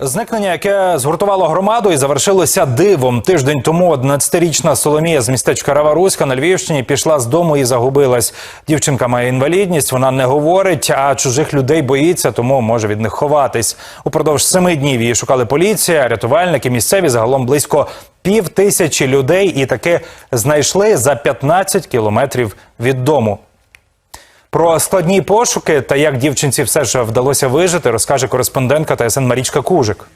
Зникнення, яке згуртувало громаду і завершилося дивом. Тиждень тому 11-річна Соломія з містечка Раваруська на Львівщині пішла з дому і загубилась. Дівчинка має інвалідність, вона не говорить, а чужих людей боїться, тому може від них ховатись. Упродовж семи днів її шукали поліція, рятувальники, місцеві загалом близько пів тисячі людей і таки знайшли за 15 кілометрів від дому. Про складні пошуки та як дівчинці все ж вдалося вижити, розкаже кореспондентка ТСН Марічка Кужик.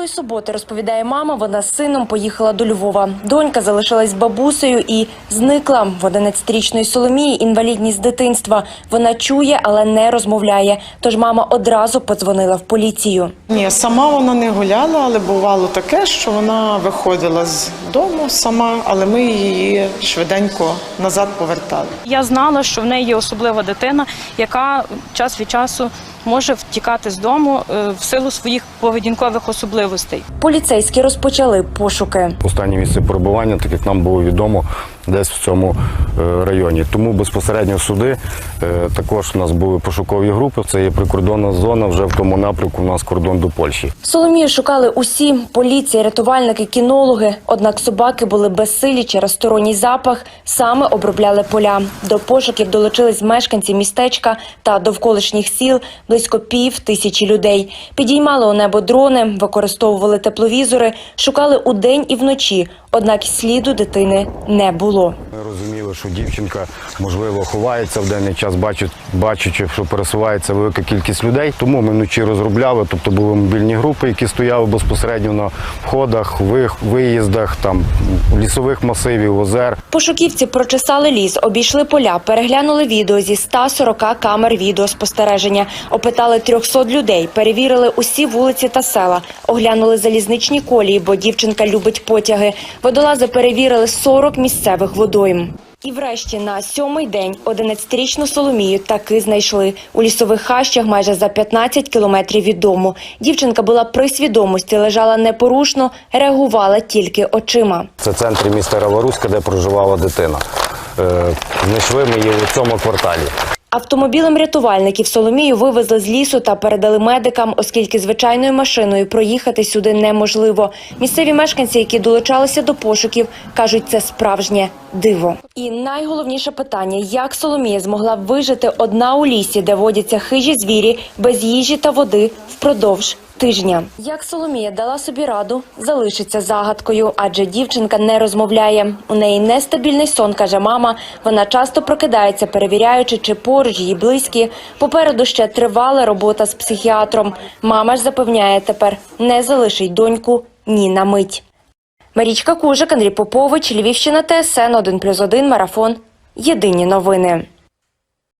Минулої суботи, розповідає мама, вона з сином поїхала до Львова. Донька залишилась з бабусею і зникла. В 11-річної Соломії інвалідність з дитинства. Вона чує, але не розмовляє. Тож мама одразу подзвонила в поліцію. Ні, сама вона не гуляла, але бувало таке, що вона виходила з дому сама, але ми її швиденько назад повертали. Я знала, що в неї є особлива дитина, яка час від часу може втікати з дому е, в силу своїх поведінкових особливостей. Поліцейські розпочали пошуки. Останнє місце перебування, так як нам було відомо, десь в цьому е, районі. Тому безпосередньо суди е, також у нас були пошукові групи. Це є прикордонна зона. Вже в тому напрямку у нас кордон до Польщі. Соломію шукали усі – поліція, рятувальники, кінологи. Однак собаки були безсилі через сторонній запах, саме обробляли поля. До пошуків долучились мешканці містечка та довколишніх сіл близько пів тисячі людей. Підіймали у небо дрони, використовували тепловізори, шукали удень і вночі. Однак сліду дитини не було. Розуміли, що дівчинка можливо ховається в денний час, бачить, бачачи, що пересувається велика кількість людей. Тому ми вночі розробляли, тобто були мобільні групи, які стояли безпосередньо на входах, виїздах, там лісових масивів, озер. Пошуківці прочесали ліс, обійшли поля, переглянули відео зі 140 камер відеоспостереження, опитали 300 людей, перевірили усі вулиці та села, оглянули залізничні колії, бо дівчинка любить потяги. Водолази перевірили 40 місцевих водойм. І врешті на сьомий день 11-річну Соломію таки знайшли у лісових хащах майже за 15 кілометрів від дому. Дівчинка була при свідомості, лежала непорушно, реагувала тільки очима. Це центр міста Раворуська, де проживала дитина. Е, Знайшли ми її у цьому кварталі. Автомобілем рятувальників Соломію вивезли з лісу та передали медикам, оскільки звичайною машиною проїхати сюди неможливо. Місцеві мешканці, які долучалися до пошуків, кажуть, це справжнє диво. І найголовніше питання: як Соломія змогла вижити одна у лісі, де водяться хижі звірі, без їжі та води впродовж тижня. Як Соломія дала собі раду, залишиться загадкою, адже дівчинка не розмовляє. У неї нестабільний сон, каже мама. Вона часто прокидається, перевіряючи, чи поруч її близькі. Попереду ще тривала робота з психіатром. Мама ж запевняє, тепер не залишить доньку ні на мить. Марічка Кужик, Андрій Попович, Львівщина, ТСН 1+,1, Марафон. Єдині новини.